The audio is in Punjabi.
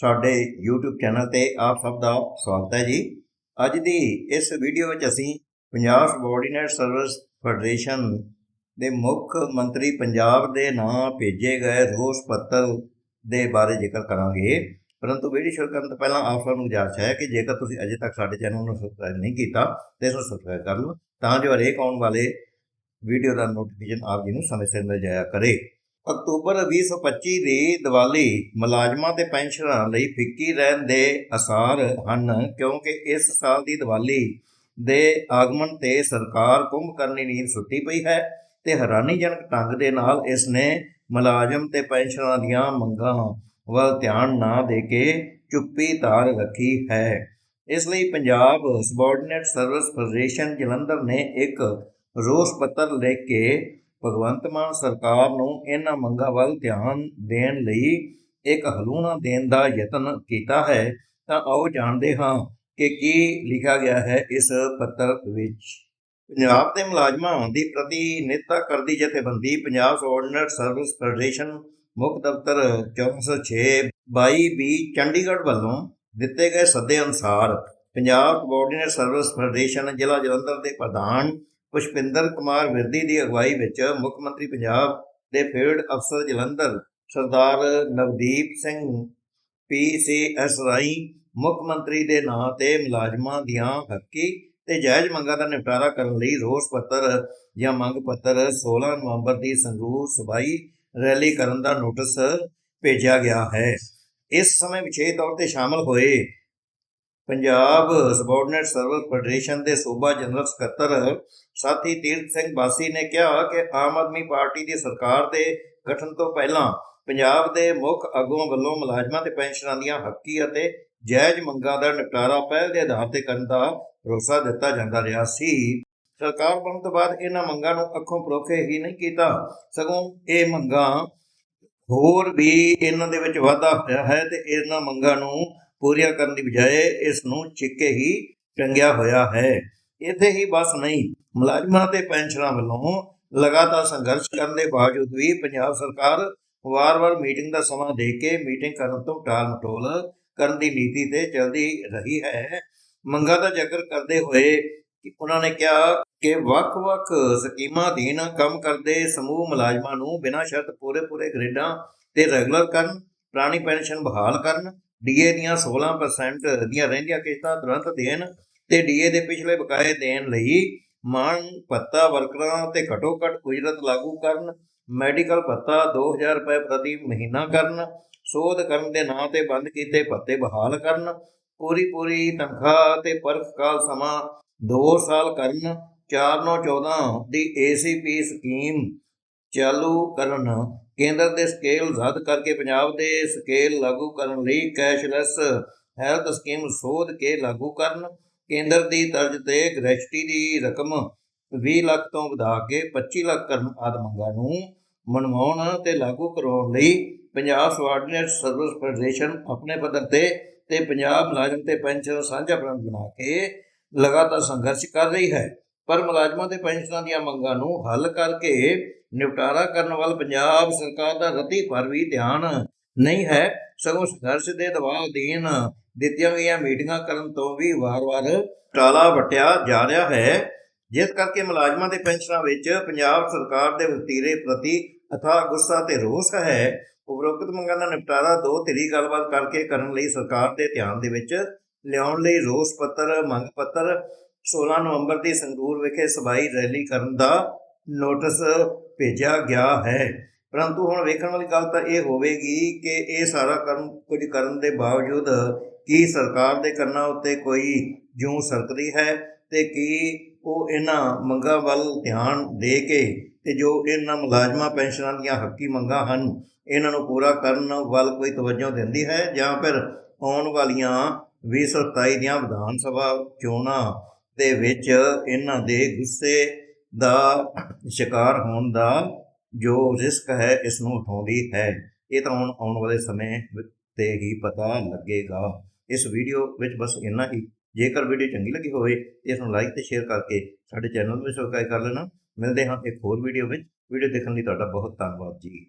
ਸਾਡੇ YouTube ਚੈਨਲ ਤੇ ਆਪ ਸਭ ਦਾ ਸਵਾਗਤ ਹੈ ਜੀ। ਅੱਜ ਦੀ ਇਸ ਵੀਡੀਓ ਵਿੱਚ ਅਸੀਂ ਪੰਜਾਬ ਸਬਆਰਡੀਨੇਟ ਸਰਵਿਸ ਫੈਡਰੇਸ਼ਨ ਦੇ ਮੁੱਖ ਮੰਤਰੀ ਪੰਜਾਬ ਦੇ ਨਾਂ ਭੇਜੇ ਗਏ ਰੋਸ ਪੱਤਰ ਦੇ ਬਾਰੇ ਜ਼ਿਕਰ ਕਰਾਂਗੇ। ਪਰੰਤੂ ਵੀਡੀਓ ਸ਼ੁਰੂ ਕਰਨ ਤੋਂ ਪਹਿਲਾਂ ਆਪ ਸਭ ਨੂੰ ਗੁਜ਼ਾਰਿਸ਼ ਹੈ ਕਿ ਜੇਕਰ ਤੁਸੀਂ ਅਜੇ ਤੱਕ ਸਾਡੇ ਚੈਨਲ ਨੂੰ ਸਬਸਕ੍ਰਾਈਬ ਨਹੀਂ ਕੀਤਾ, ਤਾਂ ਇਸ ਨੂੰ ਸਬਸਕ੍ਰਾਈਬ ਕਰ ਲਓ, ਤਾਂ ਜੋ ਹਰੇਕ ਆਉਣ ਵਾਲੇ ਵੀਡੀਓ ਦਾ ਨੋਟੀਫਿਕੇਸ਼ਨ ਆਪ ਜੀ ਨੂੰ ਸਮੇਂ ਸਿਰ ਮਿਲ ਜਾਇਆ ਕਰੇ। ਅਕਤੂਬਰ 2025 ਦੀ ਦੀਵਾਲੀ ਮੁਲਾਜ਼ਮਾਂ ਤੇ ਪੈਨਸ਼ਨਰਾਂ ਲਈ ਫਿੱਕੀ ਰਹਿਣ ਦੇ ਅਸਾਰ ਹਨ, ਕਿਉਂਕਿ ਇਸ ਸਾਲ ਦੀ ਦੀਵਾਲੀ ਦੇ ਆਗਮਨ ਤੇ ਸਰਕਾਰ ਕੁੰਭਕਰਨੀ ਨੀਂਦ ਸੁੱਤੀ ਪਈ ਹੈ ਤੇ ਹੈਰਾਨੀਜਨਕ ਢੰਗ ਦੇ ਨਾਲ ਇਸ ਨੇ ਮੁਲਾਜ਼ਮ ਤੇ ਪੈਨਸ਼ਨਰਾਂ ਦੀਆਂ ਮੰਗਾਂ ਵੱਲ ਧਿਆਨ ਨਾ ਦੇ ਕੇ ਚੁੱਪੀ ਧਾਰ ਰੱਖੀ ਹੈ। ਇਸ ਲਈ Punjab subordinate service federation Jalandhar ਨੇ ਇੱਕ ਰੋਸ ਪੱਤਰ ਲਿਖ ਕੇ ਭਗਵੰਤ ਮਾਨ ਸਰਕਾਰ ਨੂੰ ਇਹਨਾਂ ਮੰਗਾਂ ਵੱਲ ਧਿਆਨ ਦੇਣ ਲਈ ਇੱਕ ਹਲੂਣਾ ਦੇਣ ਦਾ ਯਤਨ ਕੀਤਾ ਹੈ, ਤਾਂ ਆਓ ਜਾਣਦੇ ਹਾਂ ਕਿ ਕੀ ਲਿਖਿਆ ਗਿਆ ਹੈ ਇਸ ਪੱਤਰ ਵਿੱਚ। ਪੰਜਾਬ ਦੇ ਮੁਲਾਜ਼ਮਾਂ ਦੀ ਪ੍ਰਤੀਨਿਧਤਾ ਕਰਦੀ ਜਥੇਬੰਦੀ ਪੰਜਾਬ ਸਬਆਰਡੀਨੇਟ ਸਰਵਿਸ ਫੈਡਰੇਸ਼ਨ ਮੁੱਖ ਦਫ਼ਤਰ 406 22 ਬੀ ਚੰਡੀਗੜ੍ਹ ਵੱਲੋਂ ਦਿੱਤੇ ਗਏ ਸੱਦੇ ਅਨੁਸਾਰ ਪੰਜਾਬ ਕੋਆਰਡੀਨੇਟ ਸਰਵਿਸ ਫੈਡਰੇਸ਼ਨ ਜ਼ਿਲ੍ਹਾ ਜਲੰਧਰ ਦੇ ਪ੍ਰਧਾਨ ਪੁਸ਼ਪਿੰਦਰ ਕੁਮਾਰ ਵਿਰਦੀ ਦੀ ਅਗਵਾਈ ਵਿੱਚ ਮੁੱਖ ਮੰਤਰੀ ਪੰਜਾਬ ਦੇ ਫੀਲਡ ਅਫਸਰ ਜਲੰਧਰ ਸਰਦਾਰ ਨਵਦੀਪ ਸਿੰਘ ਪੀਸੀਐਸ ਰਾਈ ਮੁੱਖ ਮੰਤਰੀ ਦੇ ਨਾਂ ਤੇ ਮੁਲਾਜ਼ਮਾਂ ਦੀਆਂ ਹੱਕੀ ਤੇ ਜਾਇਜ਼ ਮੰਗਾਂ ਦਾ ਨਿਪਟਾਰਾ ਕਰਨ ਲਈ ਰੋਸ ਪੱਤਰ ਜਾਂ ਮੰਗ ਪੱਤਰ 16 ਨਵੰਬਰ ਦੀ ਸੰਗਰੂਰ ਸਭਾਈ ਰੈਲੀ ਕਰਨ ਦਾ ਨੋਟਿਸ ਭੇਜਿਆ ਗਿਆ ਹੈ। ਇਸ ਸਮੇਂ ਵਿਸ਼ੇਸ਼ ਤੌਰ ਤੇ ਸ਼ਾਮਲ ਹੋਏ ਪੰਜਾਬ ਸਬੋਰਡੀਨੇਟ ਸਰਵਿਸ ਫੈਡਰੇਸ਼ਨ ਦੇ ਸੂਬਾ ਜਨਰਲ ਸਕੱਤਰ ਸਾਥੀ ਤੀਰਥ ਸਿੰਘ ਬਾਸੀ ਨੇ ਕਿਹਾ ਕਿ ਆਮ ਆਦਮੀ ਪਾਰਟੀ ਦੀ ਸਰਕਾਰ ਦੇ ਗਠਨ ਤੋਂ ਪਹਿਲਾਂ ਪੰਜਾਬ ਦੇ ਮੁੱਖ ਆਗੂਆਂ ਵੱਲੋਂ ਮੁਲਾਜ਼ਮਾਂ ਤੇ ਪੈਨਸ਼ਨਾਂ ਦੀਆਂ ਹੱਕੀ ਅਤੇ ਜਾਇਜ਼ ਮੰਗਾਂ ਦਾ ਨਿਪਟਾਰਾ ਪਹਿਲ ਦੇ ਆਧਾਰ ਤੇ ਕਰਨ ਦਾ ਭਰੋਸਾ ਦਿੱਤਾ ਜਾਂਦਾ ਰਿਹਾ ਸੀ। ਸਰਕਾਰ ਬਣਨ ਤੋਂ ਬਾਅਦ ਇਹਨਾਂ ਮੰਗਾਂ ਨੂੰ ਅੱਖੋਂ ਪਰੋਖੇ ਹੀ ਨਹੀਂ ਕੀਤਾ। ਸਗੋਂ ਇਹ ਮੰਗਾਂ ਹੋਰ ਵੀ ਇਹਨਾਂ ਦੇ ਵਿੱਚ ਵਾਧਾ ਹੋਇਆ ਹੈ ਤੇ ਇਹਨਾਂ ਮੰਗਾਂ ਨੂੰ ਪੂਰੀਆਂ ਕਰਨ ਦੀ ਬਜਾਏ ਇਸ ਨੂੰ ਚਿੱਕੇ ਹੀ ਟੰਗਿਆ ਹੋਇਆ ਹੈ। ਇੱਥੇ ਹੀ ਬਸ ਨਹੀਂ, ਮੁਲਾਜ਼ਮਾਂ ਤੇ ਪੈਨਸ਼ਨਰਾਂ ਵੱਲੋਂ ਲਗਾਤਾਰ ਸੰਘਰਸ਼ ਕਰਨ ਦੇ ਬਾਵਜੂਦ ਵੀ ਪੰਜਾਬ ਸਰਕਾਰ ਵਾਰ-ਵਾਰ ਮੀਟਿੰਗ ਦਾ ਸਮਾਂ ਦੇ ਕੇ ਮੀਟਿੰਗ ਕਰਨ ਤੋਂ ਟਾਲ ਮਟੋਲ ਕਰਨ ਦੀ ਨੀਤੀ ਤੇ ਚੱਲਦੀ ਰਹੀ ਹੈ। ਮੰਗਾਂ ਦਾ ਜ਼ਿਕਰ ਕਰਦੇ ਹੋਏ ਕਿ ਉਹਨਾਂ ਨੇ ਕਿਹਾ ਕਿ ਵੱਖ-ਵੱਖ ਸਕੀਮਾਂ ਅਧੀਨ ਕੰਮ ਕਰਦੇ ਸਮੂਹ ਮੁਲਾਜ਼ਮਾਂ ਨੂੰ ਬਿਨਾਂ ਸ਼ਰਤ ਪੂਰੇ-ਪੂਰੇ ਗ੍ਰੇਡਾਂ ਤੇ ਰੈਗੂਲਰ ਕਰਨ, ਪੁਰਾਣੀ ਪੈਨਸ਼ਨ ਬਹਾਲ ਕਰਨ ਡੀਏ ਦੀਆਂ 16% ਦੀਆਂ ਰਹਿੰਦੀਆਂ ਕਿਸ਼ਤਾਂ ਤੁਰੰਤ ਦੇਣ ਤੇ ਡੀਏ ਦੇ ਪਿਛਲੇ ਬਕਾਏ ਦੇਣ ਲਈ ਮਾਨ ਪੱਤਾ ਵਰਕਰਾਂ ਤੇ ਘੱਟੋ ਘੱਟ ਉਜਰਤ ਲਾਗੂ ਕਰਨ, ਮੈਡੀਕਲ ਭੱਤਾ 2000 ਰੁਪਏ ਪ੍ਰਤੀ ਮਹੀਨਾ ਕਰਨ, ਸੋਧ ਕਰਨ ਦੇ ਨਾਂ ਤੇ ਬੰਦ ਕੀਤੇ ਪੱਤੇ ਬਹਾਲ ਕਰਨ, ਪੂਰੀ ਪੂਰੀ ਤਨਖਾਹ ਤੇ ਪਰਖ ਕਾਲ ਸਮਾਂ 2 ਸਾਲ ਕਰਨ 4914 ਦੀ ਏਸੀਪੀ ਸਕੀਮ ਚਾਲੂ ਕਰਨ ਕੇਂਦਰ ਦੇ ਸਕੇਲ ਰੱਦ ਕਰਕੇ ਪੰਜਾਬ ਦੇ ਸਕੇਲ ਲਾਗੂ ਕਰਨ ਲਈ ਕੈਸ਼ਲੈਸ ਹੈਲਥ ਸਕੀਮ ਸੋਧ ਕੇ ਲਾਗੂ ਕਰਨ, ਕੇਂਦਰ ਦੀ ਤਰਜ਼ ਤੇ ਗ੍ਰੈਚੁਟੀ ਦੀ ਰਕਮ 20 ਲੱਖ ਤੋਂ ਵਧਾ ਕੇ 25 ਲੱਖ ਕਰਨ ਆਦਿ ਮੰਗਾਂ ਨੂੰ ਮਨਵਾਉਣ ਤੇ ਲਾਗੂ ਕਰਵਾਉਣ ਲਈ ਪੰਜਾਬ ਸਬਆਰਡੀਨੇਟ ਸਰਵਿਸ ਫੈਡਰੇਸ਼ਨ ਆਪਣੇ ਪੱਧਰ ਤੇ ਤੇ ਪੰਜਾਬ ਮੁਲਾਜ਼ਮ ਤੇ ਪੈਨਸ਼ਨ ਸਾਂਝਾ ਪ੍ਰਬੰਧ ਬਣਾ ਕੇ ਲਗਾਤਾਰ ਸੰਘਰਸ਼ ਕਰ ਰਹੀ ਹੈ। ਪਰ ਮੁਲਾਜ਼ਮਾਂ ਦੇ ਪੈਨਸ਼ਨਾਂ ਦੀਆਂ ਮੰਗਾਂ ਨੂੰ ਹੱਲ ਕਰਕੇ ਨਿਪਟਾਰਾ ਕਰਨ ਵੱਲ ਪੰਜਾਬ ਸਰਕਾਰ ਦਾ ਰਤੀ ਭਰ ਵੀ ਧਿਆਨ ਨਹੀਂ ਹੈ। ਸਗੋਂ ਸੰਘਰਸ਼ ਦੇ ਦਬਾਅ ਅਧੀਨ ਦਿੱਤੀਆਂ ਗਈਆਂ ਮੀਟਿੰਗਾਂ ਕਰਨ ਤੋਂ ਵੀ ਵਾਰ-ਵਾਰ ਟਾਲਾ ਵਟਿਆ ਜਾ ਰਿਹਾ ਹੈ। ਜਿਸ ਕਰਕੇ ਮੁਲਾਜ਼ਮਾਂ ਦੇ ਪੈਨਸ਼ਨਾਂ ਵਿੱਚ ਪੰਜਾਬ ਸਰਕਾਰ ਦੇ ਵਤੀਰੇ ਪ੍ਰਤੀ ਅਥਾਹ ਗੁੱਸਾ ਤੇ ਰੋਸ ਹੈ। ਉਪਰੋਕਤ ਮੰਗਾਂ ਦਾ ਨਿਪਟਾਰਾ ਦੋ ਧਿਰੀ ਗੱਲਬਾਤ ਕਰਕੇ ਕਰਨ ਲਈ ਸਰਕਾਰ ਦੇ ਧਿਆਨ ਦੇ ਵਿੱਚ ਲਿਆਉਣ ਲਈ ਰੋਸ ਪੱਤਰ, ਮੰਗ ਪੱਤਰ 16 ਨਵੰਬਰ ਦੀ ਸੰਗਰੂਰ ਵਿਖੇ ਸਬਾਈ ਰੈਲੀ ਕਰਨ ਦਾ ਨੋਟਿਸ ਭੇਜਿਆ ਗਿਆ ਹੈ। ਪਰੰਤੂ ਹੁਣ ਵੇਖਣ ਵਾਲੀ ਗੱਲ ਤਾਂ ਇਹ ਹੋਵੇਗੀ ਕਿ ਇਹ ਸਾਰਾ ਕਰਨ, ਕੁਝ ਕਰਨ ਦੇ ਬਾਵਜੂਦ ਕੀ ਸਰਕਾਰ ਦੇ ਕੰਨਾਂ ਉੱਤੇ ਕੋਈ ਜੂੰ ਸਰਕਦੀ ਹੈ ਤੇ ਕੀ ਉਹ ਇਹਨਾਂ ਮੰਗਾਂ ਵੱਲ ਧਿਆਨ ਦੇ ਕੇ ਤੇ ਜੋ ਇਹਨਾਂ ਮੁਲਾਜ਼ਮਾਂ, ਪੈਨਸ਼ਨਾਂ ਦੀਆਂ ਹੱਕੀ ਮੰਗਾਂ ਹਨ, ਇਹਨਾਂ ਨੂੰ ਪੂਰਾ ਕਰਨ ਵੱਲ ਕੋਈ ਤਵੱਜੋ ਦਿੰਦੀ ਹੈ ਜਾਂ ਫਿਰ ਆਉਣ ਵਾਲੀਆਂ 2027 ਦੀਆਂ ਵਿਧਾਨ ਸਭਾ ਚੋਣਾਂ ਦੇ ਵਿੱਚ ਇਹਨਾਂ ਦੇ ਗੁੱਸੇ ਦਾ ਸ਼ਿਕਾਰ ਹੋਣ ਦਾ ਜੋ ਰਿਸਕ ਹੈ ਇਸ ਨੂੰ ਉਠਾਉਂਦੀ ਹੈ। ਇਹ ਤਾਂ ਹੁਣ ਆਉਣ ਵਾਲੇ ਸਮੇਂ ਤੇ ਹੀ ਪਤਾ ਲੱਗੇਗਾ। ਇਸ ਵੀਡੀਓ ਵਿੱਚ ਬਸ ਇੰਨਾ ਹੀ। ਜੇਕਰ ਵੀਡੀਓ ਚੰਗੀ ਲੱਗੀ ਹੋਵੇ, ਤੇ ਇਸ ਨੂੰ ਲਾਈਕ ਤੇ ਸ਼ੇਅਰ ਕਰਕੇ ਸਾਡੇ ਚੈਨਲ ਨੂੰ ਵੀ ਸਬਸਕ੍ਰਾਈਬ ਕਰ ਲੈਣਾ। ਮਿਲਦੇ ਹਾਂ ਇੱਕ ਹੋਰ ਵੀਡੀਓ ਵਿੱਚ। ਵੀਡੀਓ ਦੇਖਣ ਲਈ ਤੁਹਾਡਾ ਬਹੁਤ ਧੰਨਵਾਦ ਜੀ।